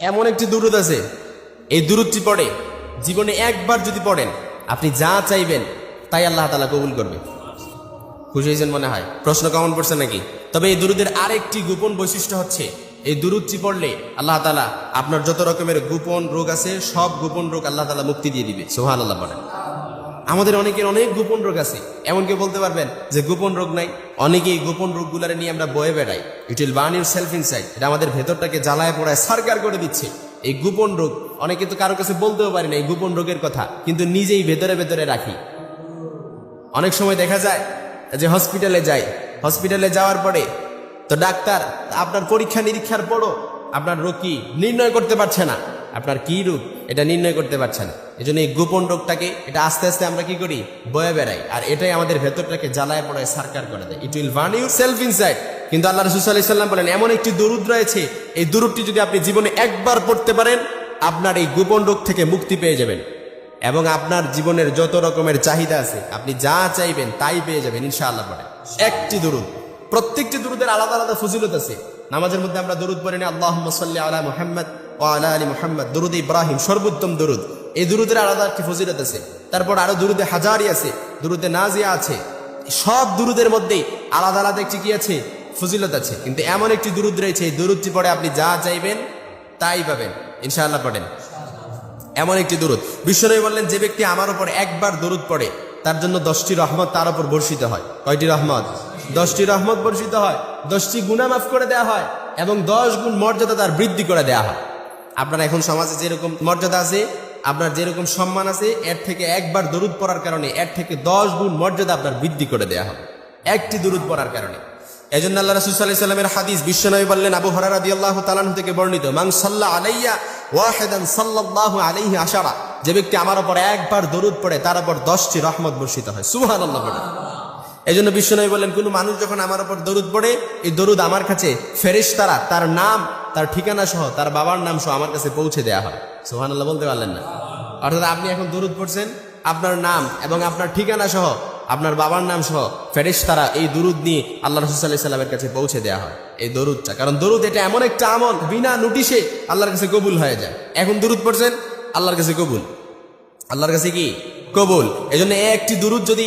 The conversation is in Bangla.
এমন একটি দুরুদ আছে। এই দুরুদটি পড়ে, জীবনে একবার যদি পড়েন, আপনি যা চাইবেন, তাই আল্লাহ তালা কবুল করবে। খুশি হয়েছেন মনে হয়? প্রশ্ন কেমন পড়ছে নাকি? তবে এই দুরুদের আরেকটি গোপন বৈশিষ্ট্য হচ্ছে, এই দুরুদটি পড়লে আল্লাহ তালা আপনার যত রকমের গোপন রোগ আছে, সব গোপন রোগ আল্লাহ তালা মুক্তি দিয়ে দিবে। সোহান আল্লাহ বলেন। আমাদের অনেকের অনেক গোপন রোগ আছে। এমন বলতে পারবেন যে গোপন রোগ নাই। অনেকেই গোপন রোগগুলারে নিয়ে আমরা বয়ে বেড়াই। It will burn yourself inside এটা আমাদের ভেতরটাকে জ্বালায় পড়ায় সারকার করে দিচ্ছে। এই গোপন রোগ, অনেকে তো কারও কাছে বলতেও পারি না এই গোপন রোগের কথা, কিন্তু নিজেই ভেতরে ভেতরে রাখি। অনেক সময় দেখা যায় যে হসপিটালে যাই। হসপিটালে যাওয়ার পরে তো ডাক্তার, আপনার পরীক্ষা নিরীক্ষার পরও আপনার রোগ কি নির্ণয় করতে পারছে না। আপনার কি রূপ? এটা নির্ণয় করতে পারছেন এই জন্য এই গোপন রোগটাকে, এটা আস্তে আস্তে আমরা কি করি? বয়ে বেড়াই। আর এটাই আমাদের ভেতরটাকে জ্বালায় পড়ায় সারকার করে দেয়। It will burn you self inside কিন্তু আল্লাহ রসুল সাল্লাম বলেন, এমন একটি দরুদ রয়েছে, এই দরুদটি যদি আপনি জীবনে একবার পড়তে পারেন, আপনার এই গোপন রোগ থেকে মুক্তি পেয়ে যাবেন। এবং আপনার জীবনের যত রকমের চাহিদা আছে, আপনি যা চাইবেন তাই পেয়ে যাবেন, ইনশাআল্লাহ পরে একটি দরুদ। প্রত্যেকটি দরুদের আলাদা আলাদা ফজিলত আছে। নামাজের মধ্যে আমরা দরুদ পড়ি না আল্লাহ সাল্লি আলা মুহাম্মদ। ও আলা আলী মুহাম্মদ, দরুদ ইব্রাহিম, সর্বোত্তম দরুদ। এই দরুদের আলাদা একটি ফজিলত আছে। তারপর আরও দরুদে হাজারি আছে, দরুদে নাজিয়া আছে। সব দুরুদের মধ্যেই আলাদা আলাদা একটি কি আছে? ফজিলত আছে। কিন্তু এমন একটি দুরুদ রয়েছে, এই দুরুদটি পড়ে আপনি যা চাইবেন তাই পাবেন। ইনশাআল্লাহ পড়েন। এমন একটি দরুদ। বিশ্বনবী বললেন, যে ব্যক্তি আমার উপর একবার দরুদ পড়ে, তার জন্য দশটি রহমত তার উপর বর্ষিত হয়। কয়টি রহমত? দশটি রহমত বর্ষিত হয়, দশটি গুণা মাফ করে দেওয়া হয় এবং দশ গুণ মর্যাদা তার বৃদ্ধি করে দেওয়া হয়। আপনার এখন সমাজে যেরকম মর্যাদা আছে, আপনার যেরকম সম্মান আছে, এর থেকে একবার দরুদ পড়ার কারণে এর থেকে দশ গুণ মর্যাদা আপনার বৃদ্ধি করে দেওয়া হবে। একটি দরুদ পড়ার কারণে। এই জন্য আল্লাহ রসুল সাল্লাহ সাল্লামের হাদিস বিশ্বনবী বললেন, আবু হরার আল্লাহ তালান থেকে বর্ণিত মাং সাল্লাহ আলাইয়া ওয়াহেদান সাল্লাহ আলাইহি আশারা যে ব্যক্তি আমার ওপর একবার দরুদ পড়ে, তার উপর দশটি রহমত বর্ষিত হয়। সুহান আল্লাহ এই জন্য বিশ্বনবী বললেন, কোনো মানুষ যখন আমার ওপর দরুদ পড়ে, এই দরুদ আমার কাছে ফেরেশ তারা তার নাম, তার ঠিকানা সহ, তার বাবার নাম সহ আমার কাছে পৌঁছে দেওয়া হয়। সুহান আল্লাহ বলতে পারলেন না? অর্থাৎ আপনি এখন দরুদ পড়ছেন, আপনার নাম এবং আপনার ঠিকানা সহ, আপনার বাবার নাম সহ ফেরেশ তারা এই দরুদ নিয়ে আল্লাহ রসুল্লাহ সাল্লামের কাছে পৌঁছে দেওয়া হয়, এই দরুদটা। কারণ দরুদ এটা এমন একটা আমল, বিনা নোটিশে আল্লাহর কাছে কবুল হয়ে যায়। এখন দরুদ পড়ছেন, আল্লাহর কাছে কবুল। আল্লাহর কাছে কি? কবুল। এই জন্য একটি দুরুদ যদি